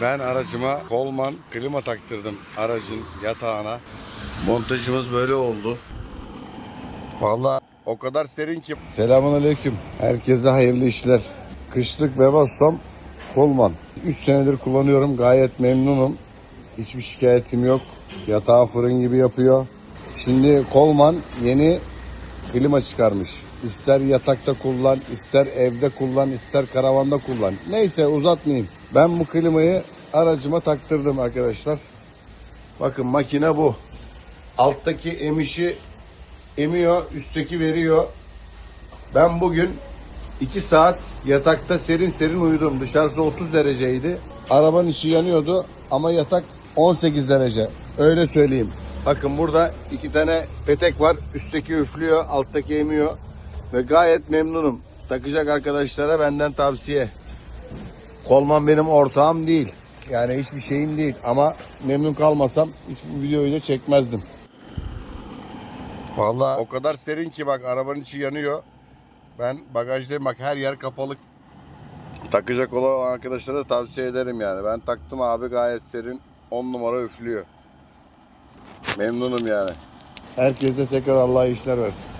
Ben aracıma Coleman klima taktırdım aracın yatağına. Montajımız böyle oldu. Vallahi o kadar serin ki. Selamun aleyküm. Herkese hayırlı işler. Kışlık Webasto Coleman. 3 senedir kullanıyorum. Gayet memnunum. Hiçbir şikayetim yok. Yatağı fırın gibi yapıyor. Şimdi Coleman yeni klima çıkarmış. İster yatakta kullan, ister evde kullan, ister karavanda kullan. Neyse uzatmayayım. Ben bu klimayı aracıma taktırdım arkadaşlar. Bakın makine bu. Alttaki emişi emiyor, üstteki veriyor. Ben bugün 2 saat yatakta serin serin uyudum. Dışarısı 30 dereceydi. Arabanın içi yanıyordu ama yatak 18 derece. Öyle söyleyeyim. Bakın burada iki tane petek var. Üstteki üflüyor, alttaki emiyor. Ve gayet memnunum. Takacak arkadaşlara benden tavsiye. Kolman benim ortağım değil. Yani hiçbir şeyim değil. Ama memnun kalmasam hiç bu videoyu da çekmezdim. Vallahi o kadar serin ki bak arabanın içi yanıyor. Ben bagajdayım bak her yer kapalı. Takacak olan arkadaşlara da tavsiye ederim yani. Ben taktım abi gayet serin. 10 numara üflüyor. Memnunum yani. Herkese tekrar Allah işler versin.